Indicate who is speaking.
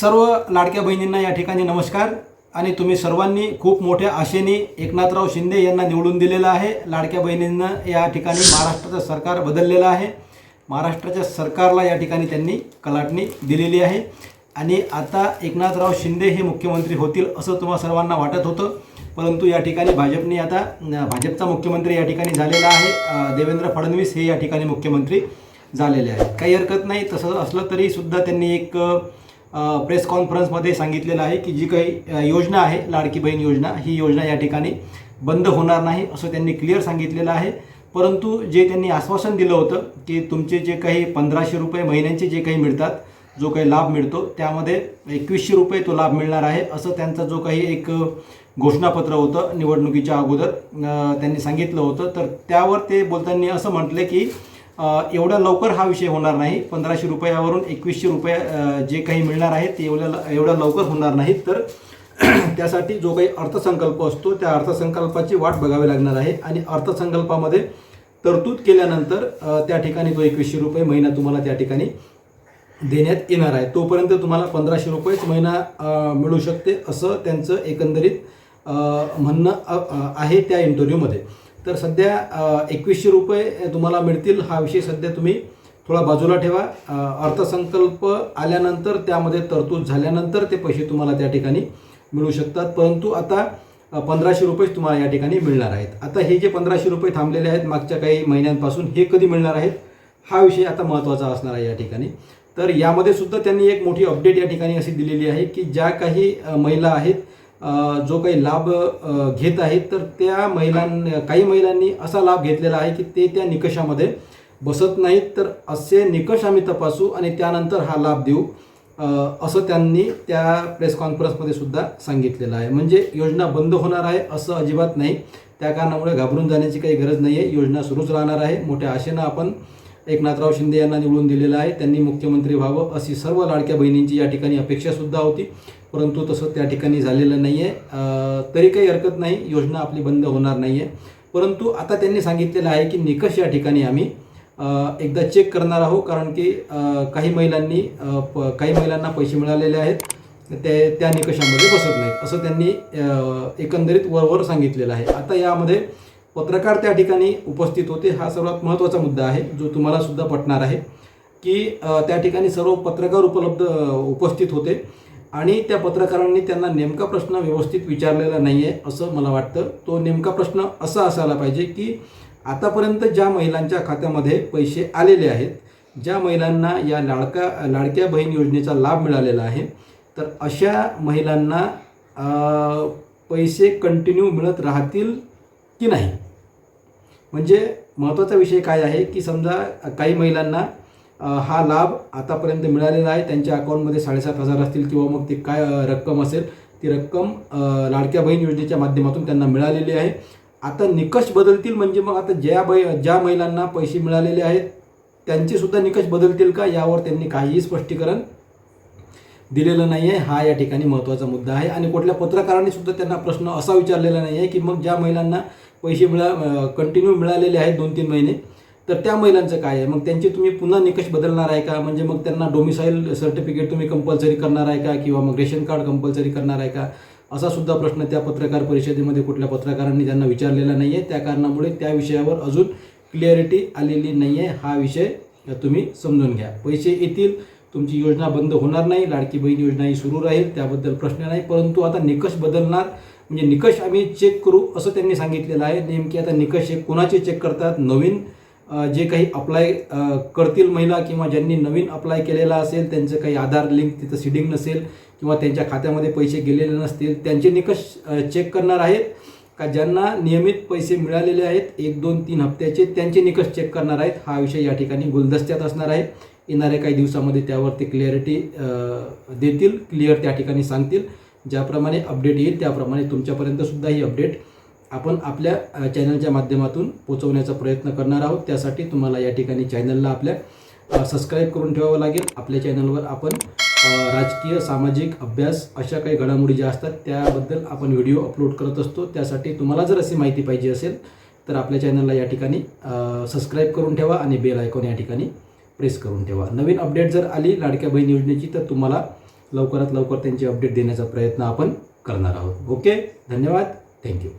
Speaker 1: सर्व लाडक्या बहिणींना या ठिकाणी नमस्कार आणि तुम्ही सर्वांनी खूप मोठ्या आशेने एकनाथराव शिंदे यांना निवडून दिलेलं आहे. लाडक्या बहिणींना या ठिकाणी महाराष्ट्राचं सरकार बदललेलं आहे. महाराष्ट्राच्या सरकारला या ठिकाणी त्यांनी कलाटणी दिलेली आहे. आणि आता एकनाथराव शिंदे हे मुख्यमंत्री होतील असं तुम्हा सर्वांना वाटत होतं. परंतु या ठिकाणी भाजपने आता भाजपचा मुख्यमंत्री या ठिकाणी झालेला आहे. देवेंद्र फडणवीस हे या ठिकाणी मुख्यमंत्री झालेले आहेत. काही हरकत नाही. तसं असलं तरी सुद्धा त्यांनी एक प्रेस कॉन्फरन्समध्ये सांगितलेलं आहे की जी काही योजना आहे लाडकी बहीण योजना ही योजना या ठिकाणी बंद होणार नाही असं त्यांनी क्लिअर सांगितलेलं आहे. परंतु जे त्यांनी आश्वासन दिलं होतं की तुमचे जे काही पंधराशे रुपये महिन्यांचे जे काही मिळतात जो काही लाभ मिळतो त्यामध्ये एकवीसशे रुपये तो लाभ मिळणार आहे असं त्यांचा जो काही एक घोषणापत्र होतं निवडणुकीच्या अगोदर त्यांनी सांगितलं होतं. तर त्यावर ते बोलताना असं म्हटलं की एवढा एवढ्या लवकर हा विषय होणार नाही. पंधराशे रुपयावरून एकवीसशे रुपये जे काही मिळणार आहे ते एवढ्या एवढ्या लवकर होणार नाहीत. तर त्यासाठी जो काही अर्थसंकल्प असतो त्या अर्थसंकल्पाची वाट बघावी लागणार आहे. आणि अर्थसंकल्पामध्ये तरतूद केल्यानंतर त्या ठिकाणी तो एकवीसशे रुपये महिना तुम्हाला त्या ठिकाणी देण्यात येणार आहे. तोपर्यंत तुम्हाला पंधराशे रुपयेच महिना मिळू शकते असं त्यांचं एकंदरीत म्हणणं आहे त्या इंटरव्ह्यूमध्ये तर सध्या एकवीसशे रुपये तुम्हाला मिळतील. हा विषय सध्या तुम्ही थोडा बाजूला ठेवा. अर्थसंकल्प आल्यानंतर त्यामध्ये तरतूद झाल्यानंतर ते पैसे तुम्हाला त्या ठिकाणी मिळू शकतात. परंतु आता पंधराशे रुपयेच तुम्हाला या ठिकाणी मिळणार आहेत. आता हे जे पंधराशे रुपये थांबलेले आहेत मागच्या काही महिन्यांपासून हे कधी मिळणार आहेत? हा विषय आता महत्त्वाचा असणार आहे या ठिकाणी. तर यामध्ये सुद्धा त्यांनी एक मोठी अपडेट या ठिकाणी अशी दिलेली आहे की ज्या काही महिला आहेत जो काही लाभ घेत आहेत तर त्या महिलां काही महिलांनी असा लाभ घेतलेला आहे की ते त्या निकषामध्ये बसत नाहीत. तर असे निकष आम्ही तपासू आणि त्यानंतर हा लाभ देऊ असं त्यांनी त्या प्रेस कॉन्फरन्समध्ये सुद्धा सांगितलेलं आहे. म्हणजे योजना बंद होणार आहे असं अजिबात नाही. त्या कारणामुळे घाबरून जाण्याची काही गरज नाही आहे योजना सुरूच राहणार आहे. मोठ्या आशेनं आपण एकनाथराव शिंदे यांना निवडून दिलेलं आहे. त्यांनी मुख्यमंत्री व्हावं अशी सर्व लाडक्या बहिणींची या ठिकाणी अपेक्षासुद्धा होती. परंतु तसं त्या ठिकाणी झालेलं नाही आहे तरी काही हरकत नाही. योजना आपली बंद होणार नाही आहे परंतु आता त्यांनी सांगितलेलं आहे की निकष या ठिकाणी आम्ही एकदा चेक करणार आहोत. कारण की काही महिलांनी प- काही महिलांना पैसे मिळालेले आहेत. ते त्या निकषामध्ये बसत नाहीत. असं त्यांनी एकंदरीत वरवर सांगितलेलं आहे. आता यामध्ये पत्रकार त्या ठिकाणी उपस्थित होते. हा सर्वात महत्त्वाचा मुद्दा आहे जो तुम्हाला सुद्धा पटणार आहे की त्या ठिकाणी सर्व पत्रकार उपलब्ध उपस्थित होते. आणि त्या पत्रकारांनी त्यांना नेमका प्रश्न व्यवस्थित विचारलेला नाही आहे असं मला वाटतं. तो नेमका प्रश्न असा असायला पाहिजे की आतापर्यंत ज्या महिलांच्या खात्यामध्ये पैसे आलेले आहेत ज्या महिलांना या लाडका लाडक्या बहीण योजनेचा लाभ मिळालेला आहे तर अशा महिलांना पैसे कंटिन्यू मिळत राहतील की नाही? म्हणजे महत्त्वाचा विषय काय आहे की समजा काही महिलांना हा लाभ आतापर्यंत मिळालेला आहे. त्यांच्या अकाउंटमध्ये साडेसात हजार असतील किंवा मग ते काय रक्कम असेल ती रक्कम लाडक्या बहीण योजनेच्या माध्यमातून त्यांना मिळालेली आहे. आता निकष बदलतील म्हणजे मग आता ज्या बै ज्या महिलांना पैसे मिळालेले आहेत त्यांचेसुद्धा निकष बदलतील का? यावर त्यांनी काहीही स्पष्टीकरण दिलेलं नाही आहे हा या ठिकाणी महत्त्वाचा मुद्दा आहे. आणि कुठल्या पत्रकारांनी सुद्धा त्यांना प्रश्न असा विचारलेला नाही आहे की मग ज्या महिलांना पैसे मिळा कंटिन्यू मिळालेले आहेत दोन तीन महिने तर त्या महिलांचं काय आहे? मग त्यांचे तुम्ही पुन्हा निकष बदलणार आहे का? म्हणजे मग त्यांना डोमिसाईल सर्टिफिकेट तुम्ही कंपल्सरी करणार आहे का? किंवा मग रेशन कार्ड कंपल्सरी करणार आहे का? असा सुद्धा प्रश्न त्या पत्रकार परिषदेमध्ये कुठल्या पत्रकारांनी त्यांना विचारलेला नाही आहे त्या कारणामुळे त्या विषयावर अजून क्लिअरिटी आलेली नाही आहे हा विषय तुम्ही समजून घ्या. पैसे येतील तुमची योजना बंद होणार नाही लाडकी बहीण योजना ही सुरू राहील त्याबद्दल प्रश्न नाही. परंतु आता निकष बदलणार म्हणजे निकष आम्ही चेक करू असं त्यांनी सांगितलेलं आहे. नेमकी आता निकष हे कोणाचे चेक करतात? नवीन जे काही अप्लाय करतील महिला किंवा ज्यांनी नवीन अप्लाय केलेला असेल त्यांचं काही आधार लिंक तिथं सिडिंग नसेल किंवा त्यांच्या खात्यामध्ये पैसे गेलेले नसतील त्यांचे निकष चेक करणार आहेत. का ज्यांना नियमित पैसे मिळालेले आहेत एक दोन तीन हप्त्याचे त्यांचे निकष चेक करणार आहेत. हा विषय या ठिकाणी गुलदस्त्यात असणार आहे. येणाऱ्या काही दिवसामध्ये त्यावरती क्लिअरिटी देतील क्लिअर त्या ठिकाणी सांगतील. ज्याप्रमाणे अपडेट येईल त्याप्रमाणे तुमच्यापर्यंत सुद्धा ही अपडेट आपण आपल्या चॅनलच्या माध्यमातून पोचवण्याचा प्रयत्न करणार आहोत. त्यासाठी तुम्हाला या ठिकाणी चॅनलला आपल्या सबस्क्राईब करून ठेवावं लागेल. आपल्या चॅनलवर आपण राजकीय सामाजिक अभ्यास अशा काही घडामोडी ज्या असतात त्याबद्दल आपण व्हिडिओ अपलोड करत असतो. त्यासाठी तुम्हाला जर अशी माहिती पाहिजे असेल तर आपल्या चॅनलला या ठिकाणी सबस्क्राईब करून ठेवा आणि बेल आयकॉन या ठिकाणी प्रेस करून ठेवा. नवीन अपडेट जर आली लाडक्या बहीण योजनेची तर तुम्हाला लवकरात लवकर त्यांची अपडेट देण्याचा प्रयत्न आपण करणार आहोत. ओके धन्यवाद. थँक्यू